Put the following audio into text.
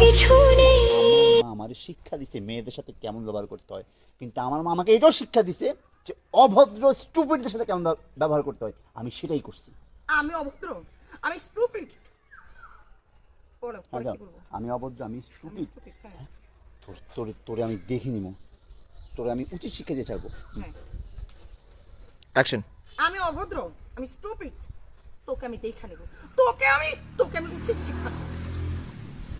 কিছু নেই। আমার শিক্ষা দিছে মেয়েদের সাথে কেমন ব্যবহার করতে হয়। কিন্তু আমার মা আমাকে এটাও শিক্ষা দিছে যে অভদ্র স্টুপিডদের সাথে কেমন ব্যবহার করতে হয়। আমি সেটাই করছি। আমি অভদ্র? আমি স্টুপিড আচ্ছা, আমি অভদ্র আমি স্টুপিড হ্যাঁ। তোর তোর তোরে আমি দেখি নিব। তোরে আমি উচিত শিক্ষা দিয়ে ছাড়বো। অ্যাকশন আমি অভদ্র আমি স্টুপিড তোকে আমি দেখা নেব। তোকে আমি তোকে আমি উচিত শিক্ষা।